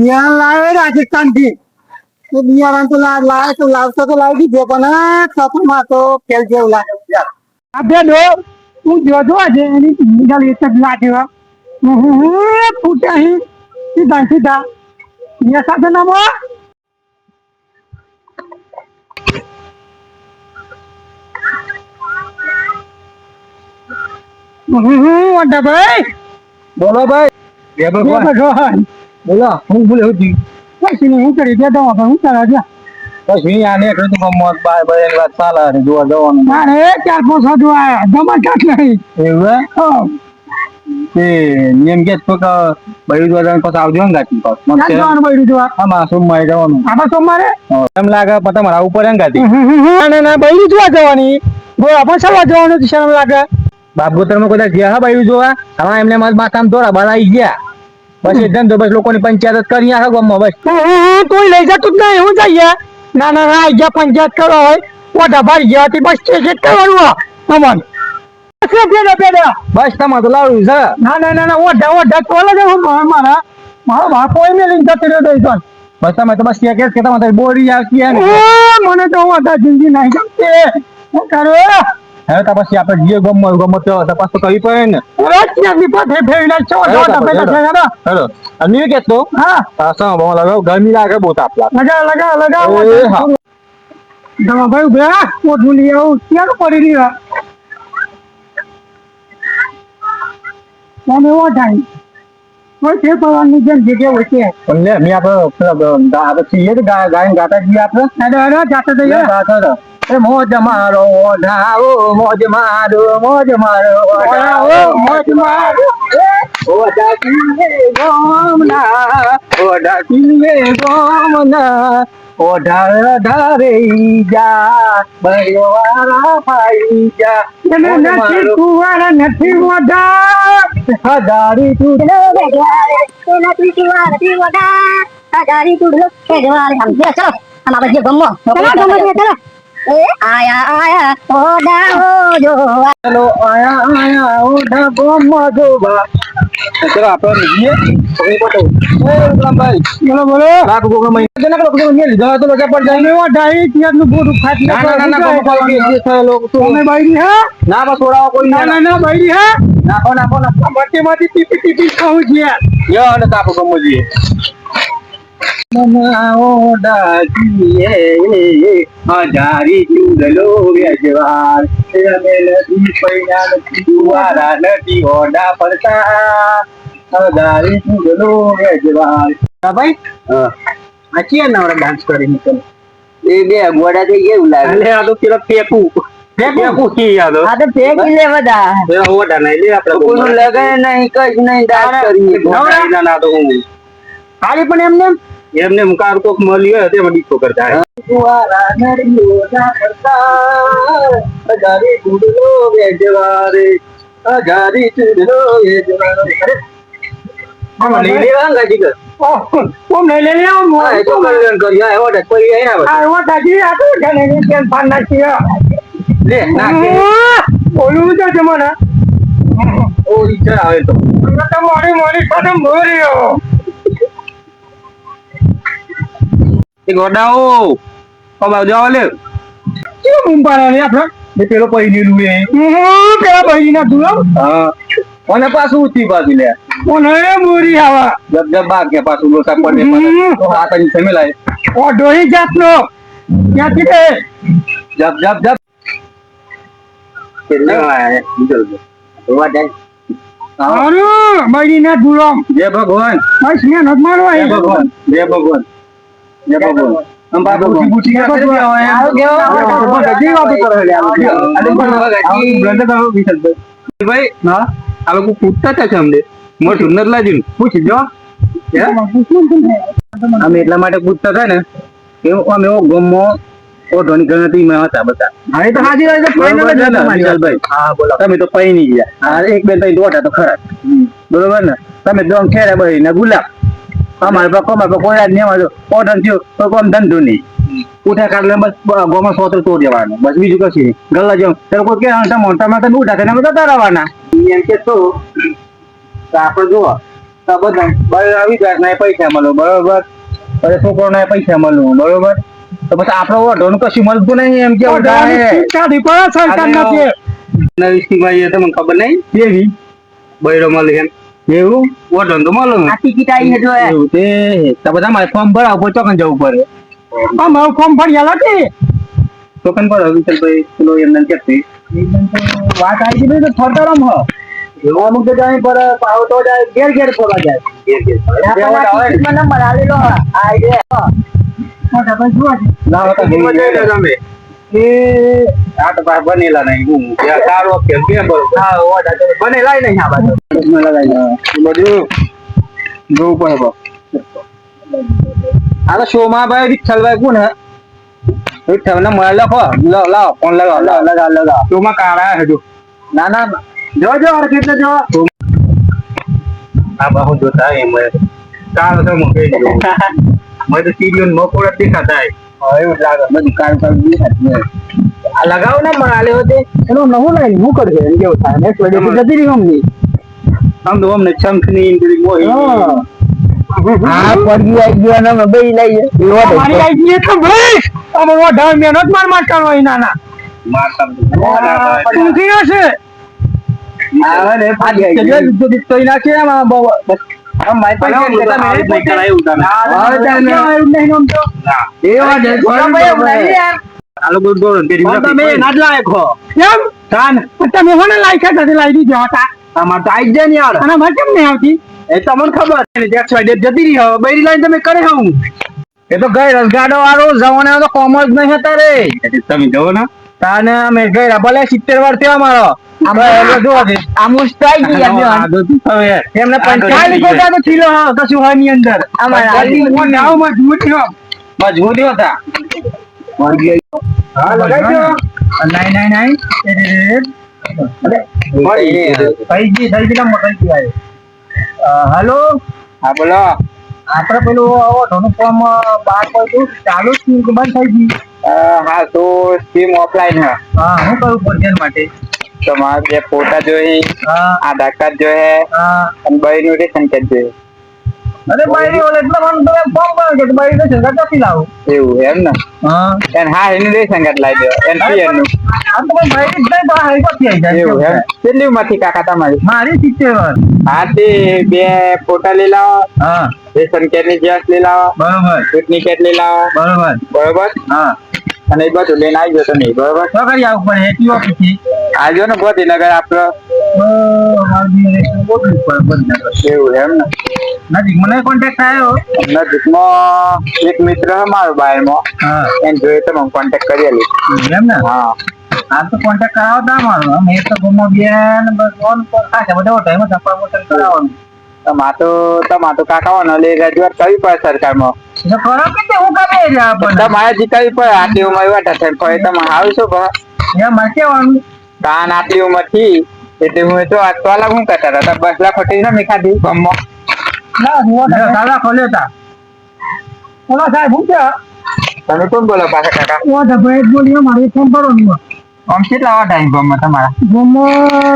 બિયારણ લાવે રાજસ્થાનથી બિયારણ તો લાવ તો લાવતો તો લાવી દીધો પણ કપમાં તો ફેલ જેવું લાગે છે. આ બે ડો તું જોજો આજે એની નિકાલ એક જ લાગે ફૂટ્યા અહીં. સીધા સીધા. એ સાથે નામો. વંડા ભાઈ બોલો ભાઈ. બે બે ભગવાન. બોલો હું ભૂલે હતી પછી હું કરી દેતા હું હું કરે ગયા. પછી આને એક ઋતુ મોત બાય બાય એક વાત ચાલે અને જોવા જવાનું. મારે ચાર પાંચ આયા જમા કાટ નહીં. એવું હા. તે નિયમ કે તો કે બૈરું જોવા પછી આવજો ને ગાતી પાછું. મને કે જવાનું પડ્યું જોવા? આમાં સોમવારે જવાનું. આમાં સોમવારે? હા. એમ લાગે પણ તમારા ઉપર એમ ગાતી ના ના બૈરી જોવા જવાની. બોલ પણ સવા જવાનું છે એમ લાગે? બાપગોતરમાં કોઈ ગયા હા બૈરું જોવા? હવે એમને માથામાં દોરા બાળા આવી ગયા. બસ એ ધંધો બસ લોકોની પંચાયત કરી આખા ગામમાં બસ. કોઈ લઈ જતું જ નહીં હું જઈએ. ના ના ના ગયા પંચાયત કરો હોય ઓઢા ભાઈ ગયા હતી બસ સ્ટેશન કરવાનું હોય બસ તમારે તો લાવવું છે. ના ના ના ના ઓઢા ઓઢા તો જ મારા મારો. બાપો કોઈ મેં લઈને જતો રહ્યો તો બસ તમે તો બસ કે તમારે બોરી આવતી હે મને તો ઓઢા જિંદગી નહીં ગમતી. શું કરું હવે તો પછી આપણે જે ગમો ગમો તો તપાસ તો કરવી પડે ને. રાજ્યની પાસે ફેરીને છો હેડો ઓઢા તાપસ, ભેગા હેડો. હેલો અને કેતો હા. પાછા બહુ લગાવ? ગરમી લાગે બહુ તાપ લાગે. લગા લગા લગા દવા ભાઈ બે ઓઢું લઈ આવું. ક્યાં પડી રહ્યા મને જેમ જગ્યા છે પણ લે મેં આપણે આપણે છીએ ગાયન ગાતા છીએ આપણે? અરે અરે જાતે તો ગાતા હતા. એ મોજ મારો ઓઢાવો મોજ મારો મોજ મારો ઓઢાવો મોજ મારો. ઓઢા પીવે ગોમના ઓઢા પીવે ગોમના. ઓઢા ધારે જા બળવાળા ભાઈ જા. એને મોજ નથી મારો. કુવારા નથી ઓઢા. હજારી તું ચલો. આયા આયા ઓઢા ગોમમાં જોવા ચલો આપણે રહીએ હવે બોલો. એ ગુલામભાઈ બોલો બોલો. લાખ ગોગો મહિના જના લોકો તો મેલ જવા તો લોકો પર જાય. તમે ઓઢાઈ ત્યારનું બોરું ખાટ ના ના ના ના ગોમો જે થાય લોકો તમે બાયરી હા? ના બસ છોડાવો કોઈ ના ના ના ના હા? નાખો નાખો નાખો. બટ્ટી માંથી ટીપી ટીપી ખાવું છે. યો અને તાપો ગમો જોઈએ. મનાઓ ડાકીએ હજારી ચૂડલો વ્યજવાર. અમે નદી પૈયા નથી દુવારા નથી ઓડા પડતા હજારી ચુંગલો વ્યજવાર. હા ભાઈ? હા. ચિયા નવરા ડાન્સ કરી નીકળ એ બે ગોડા થઈ ગયા એવું લાગે. આ તો પેલા ફેંકી. ખાલી પણ એમને એમને મુકાર કોક મળ્યો હતો એમાં ડીકો કરતા કુંવારા નળીઓના કરતા હજારી ગુડલો વેજવારે હજારી ચૂડલો વેજવારે અરે આમાં લઈ લેવા ગાજી કર કોમ નહીં લઈ આવો હા એ તો કલ્યાણ કરી આ ઓડા કોઈ આયા બસ આ ઓઢાજી આ તો જાણે કે કેમ પાન નાખી લે નાખે બોલું તો. જમાના ઓ ઈચ્છા આવે તો મોડી મોડી સાથે મોર્યો. એક ઓડાઓ બાબા જાવ લે કેમ મુંબારા રે આપણે? એ પેલો પઈ લીલું એ. હું પેલા ભાઈ ના દુરમ હા. અને પાછું ઊંચી પાછી લે. કોને મોરી આવા. જબ જબ બાગ કે પાછું લોસા પડે હમ. તો હાથ અહીં સમેલાય ઓઢોહી જાતનો. ક્યાંથી રે જબ જબ જબ કેટલે આયા નીકળ ગયો જોવા જાય. હા અરે ભાઈ ના દુરમ જય ભગવાન. બસ મેં નત મારવા જય ભગવાન જય ભગવાન. ભાઈ હા? આ લોકો પૂછતા હતા છે અમને. મોટું નથી લાગ્યું પૂછી જો અમે એટલા માટે પૂછતા હતા ને કે અમે એવો ગમો ઓઢોની ગણતરીમાં હતા બધા. હા તો હાજી? હા બોલો. તમે તો પૈ નહીં ગયા. આ એક બે ત્રણ દોઢા તો ખરા. બરોબર ને? તમે દોમ ખેરા ભાઈ ને ગુલાબ. અમારે પાસે પર કોઈ નહીં અમારે ઓર્ડર થયો કોમ ધંધો નહીં. ઉઠા કાઢલે બસ ગોમાં સોતર તોડ દેવાનું બસ બીજું કશું નહીં. ગલ્લા જેમ ત્યારે કોઈ કે મોટા મોટા તમે ઉઠા તેને બધા તારાવાના. એમ કે તો આપણે જુઓ તો બધા બરાબર આવી જાય ના પૈસા મળો બરોબર? અરે છોકરો ના પૈસા મળવું બરોબર? તો પછી આપણો ઓઢો કશું મળતું નહીં એમ કે કાઢી પડે સરકાર નથી નવી સ્કીમ તમને ખબર નહીં? કેવી? બૈરો મળે એમ. એવું? ઓઢો તો મળો. આ ટિકિટ આવી છે જો એવું તે તો બધા મારે ફોર્મ ભરાવ પડે ચોકન જવું પડે? આ મારું ફોર્મ ભર્યા નથી ચોકન ભરાવ ભાઈ પેલો એમને કેતી વાત આવી ગઈ તો ફરતો રમ હ અમુક તો અહીં પર પાવ તો જાય ઘેર ઘેર ફરવા જાય. ઘેર આ ટિકિટમાં નંબર આલેલો. આ ઈ રે. મોટા ભાઈ જોવા છે. લાવો તો ઘેર જાય તમે એ આ તો ભાઈ બનેલા નહીં હું ત્યાં સારો કે કેમ બરોબર હા ઓડા તો બનેલા નહીં આ બાજુ બધું જોવું પડે બા આ તો શો માં ભાઈ વિઠ્ઠલભાઈ કોણ હે વિઠ્ઠલ ને મળે લખો લાવ લાવ ફોન લગાવ લાવ લગાવ લગાવ શો માં કાળા હે જો ના ના ના. જો જો અરે કેટલે જો આ બાહુ જોતા એમ કાળ તો મૂકે જો મેં તો સીરીયલ મકોડા દેખાતા હે એવું જ લાગે. બધું કાળ કાળ આ લગાવ ને મળાલે હોતે. એનો નવો લાઈન હું કરશે એમ કેવું થાય? નેક્સ્ટ વિડિયો જતી રહી હમની આમ તો અમને ચંખની પેલી મોહી. આ પડ્યું આવી ગયું અને અમે બેય લઈએ. એવો તો મારી આઈ ગઈ તો ભાઈ અમે મોઢા મહેનત માર માર કરવો એના ના મારતા ઊંઘી હશે આવે ને ફાડી આવી ગઈ. તો ઇના છે બસ આમ માઈ પર કે તમે નહીં કરાયું તમે હવે તમે એવું નહીં. આમ તો. ના. એવા જ ભાઈ એવું નહીં યાર. આ લોકો દોડો તેરી તમે ના જ લાયક હો કેમ? કાન તમે મને લાયકા નથી લાવી દીધો હતા. અમાર તો આઈ જાય ને યાર. અને મને કેમ નહીં આવતી? એ તમને ખબર છે ને જતી રહી. હવે બૈરી લાઈન તમે કરે હું એ તો ગઈ રસગાડો વાળો જવાને તો કોમર્સ નહીં હતા રે. તમે જવો ને તાને અમે ગઈ ભલે સિત્તેર વાર થયો અમારો. આમાં જો આ મુસ્ત આવી ગઈ યાર બેન. એમને પંચાયત કોટા તો થીલો હા કશું હોયની અંદર? અમારા હું નાવમાં જૂઠ હો. મજબૂત હતા હા લગાઈ દો. નાઈ નાઈ નાઈ. થઈ ગઈ થઈ ગઈ નંબર થઈ ગઈ હેલો. હા બોલો. આપણે પેલું ઓટોનું ફોર્મ પડ્યું ચાલુ જ કે બંધ થઈ ગયું? હા તો સ્કીમ ઓફલાઈન હે હા શું કરવું પડશે એના મારે તમારે જે ફોટા જોઈ આધાર કાર્ડ જોઈએ હા. અને નું રેશન કાર્ડ જોઈએ અરે બાયરી ઓલે એટલે મને તમે ફોર્મ ભરો કે બાયરી તો સરકાર કાપી લાવું. એવું એમ ને? હા. એને હા એનું રેશન કાર્ડ લાવી દો એન પી એનનું આ તો ભાઈ બાયરી જ નહીં તો ક્યાંથી આવી જાય? એવું એમ. કેટલી ઉંમરથી કાકા તમારી? મારી સિત્તેર. વર્ષ હા તે બે ફોટા લઈ લાવો. હા. રેશન કાર્ડની જેસ લઈ લાવો. બરોબર. ચૂંટણી કાર્ડ લઈ લાવો. બરોબર. બરોબર? હા. અને એ બધું લઈને આવી જતો નહીં બરોબર? તો કરી આવું પડે એટી ઓફિસથી આવજો ને ગોધીનગર આપડે. એવું એમ ને? નજીક મને કોન્ટેક્ટ આવ્યો નજીકમાં એક મિત્ર મારો બારમાં હા. એને જોઈએ તો હું કોન્ટેક્ટ કરી લઈશ એમ ને? હા. આ તો કોન્ટેક્ટ કરાવો તા મારો મેં તો ગુમો બેન બસ ફોન પર. ખાસે બધા ટાઈમ કરાવવાનું. તમા તો તમા લે રજૂઆત કરવી પડે સરકારમાં. તો કે તે હું કામે તમારે જીતાવી પડે આટલી ઉંમર વાટા થાય ફરી તમે આવશો ભા મારે કેવાનું? કાન આટલી ઉંમરથી એટલે હું તો આ તો અલગ હું કરતા હતા બસ લાખ ખોટી ના સાલા ખોલ્યો સાહેબ હું તમે કોણ બોલો પાછા કાકા? ઓ બોલ્યો મારે ફોન કરો આમ કેટલા વાર ટાઈમ ગમમાં તમારા? ગમો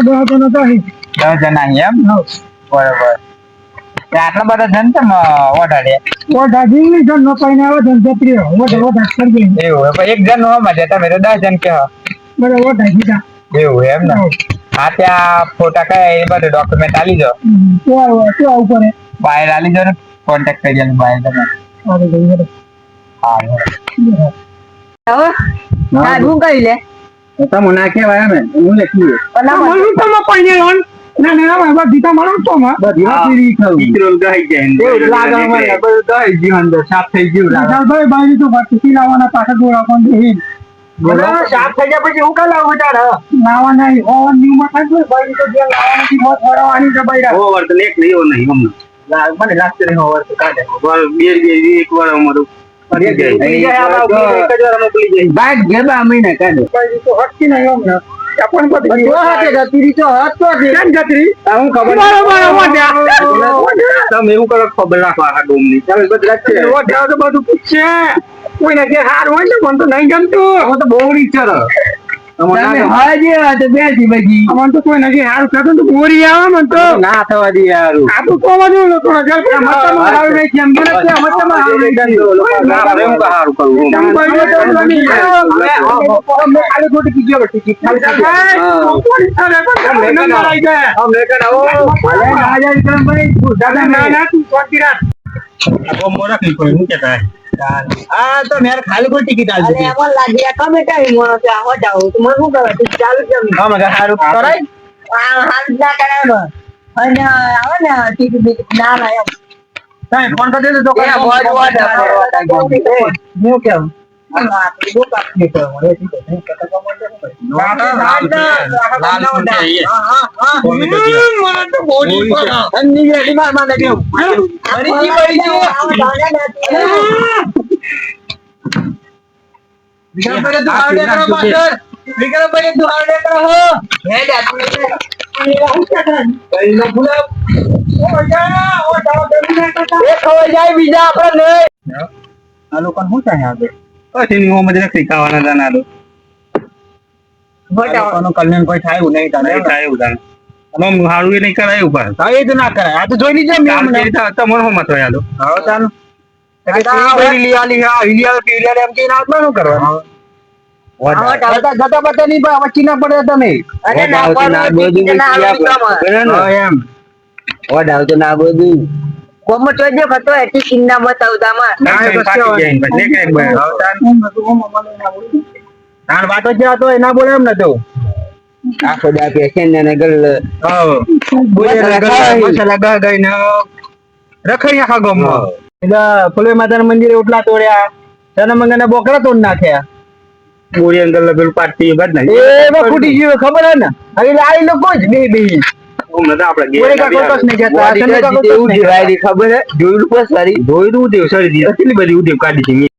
દસ જણા તો અહીં. દસ જણા અહીં એમ? બરોબર. આટલા બધા જણ છે ઓર્ડર ઓ દાદી જણ નો પાઈને આવે જણ જત્રી ઓ ઢો ઢાક કરી દે. એવું પણ એક જણ નો મજા જતા મેરે દસ જણ કે બરે ઓ ઢાકી એવું એમ ને? હા. ત્યાં ફોટા કયા એ બધું ડોક્યુમેન્ટ આલી દો. તો આવો તો આવું પડે બહાર આલી જો ને કોન્ટેક્ટ કરી દો બહાર તમે હા હા. હું. કરી લે. તમે ના કહેવાય અમે હું લખી પણ ના મારું તમે પાઈને લોન ના ના ના બસ દીતા મારો તો માં બધી વાપરી ખાવું પિત્રોલ ગઈ જાય જ લાગે મને. બધું ગઈ ગયું અંદર સાફ થઈ ગયું લાગે. ભાઈ બાઈ તો વાત કી લાવવાના પાછા ગોળા પણ દે બધા સાફ થઈ ગયા પછી હું કાલ આવું તારે લાવવાના ઓવન ન્યુ માં થાય ભાઈ તો જે લાવવાની મોત વળવાની છે ભાઈ ઓવર તો લેખ નહીં નહીં અમને લાગ મને લાગતું નહીં ઓવર તો કાઢે વાર બે બે એક વાર અમારું જાય. જાય, જાય. બાઈક ગેબા મહિને કાઢે ભાઈ તો હટકી નહીં અમને આપણ બધી તો હાથે તો હાથ તો. કેમ જત્રી હું ખબર બરોબર. તમે એવું કરો ખબર રાખો આખા ડોમની. બધું તો બધું પૂછે. કોઈને કે હાર હોય ને મને તો નહીં ગમતું. હું તો બહુ ઈચ્છા તમારે ના હાજી આ તો બેસી બજી અમને તો કોઈ નથી હારું. થતું તો બોરી આવે મને તો. ના થવા દે યાર આ તો કોવા જેવું લોકો ઘર પર મતલબ હારું નહીં છે એમ કે નથી. મતલબ હારું નહીં છે. ના હવે હું સારું ટિકિટ. આ તો મેર ખાલી કોઈ ટિકિટ અરે એમાં લાગે કમે ટાઈમ મોણો છે આવો જાવ તો મને શું કરવા તું ચાલુ કેમ હા મગર હારું કરાય આ હાલ ના કરાય અને આવે ને ટીકી ના ના એમ ફોન કરી તો એ મોજ મોજ હું કેમ ના તું બહુ કાપી છે મને ઠીક છે કટા કમાડે આ લોકો શું ચાહે આગળ? પછી ની ઓમ જ રખડી ખાવાના દાના દો. આ લોકોનું કલ્યાણ કોઈ થાય એવું નહીં તારે. થાય એવું દાના અને હારું એ નહીં કરાય એવું હા એ તો ના કરાય. આ તો જોઈ લીધે મેં તમારે મત હા ચાલો બધી લીયાલી, હા, હીલિયાળ, પીલિયાળ એમ કહીને આવતા શું કરવાનું? જતા- જતા બતા નહીં પણ વચ્ચે ના પડે તમે અરે ના પાડો ટિકિટ ના આવે કામ હા, એમ કોમ તો. જે ખતો એટી ના, ને બહાર. હા, વાતો જ હતો ના બોલે નતો હા. મસાલા ગા- મસાલા ગા ગાઈને રખડી આખા ગમ એટલે ફુલે માતાના મંદિરે ઉટલા તોડ્યા તને મંગાને બોકરા તોડ નાખ્યા. બોરી અંગલ પેલું પાટી એ નહીં એ ખબર હે ને? હવે આ લોકો જ બે બે. ઓમ નતા સારી. જોયું તું સારી? સરી દી કેટલી બધી ઉદેવ કાઢી છે.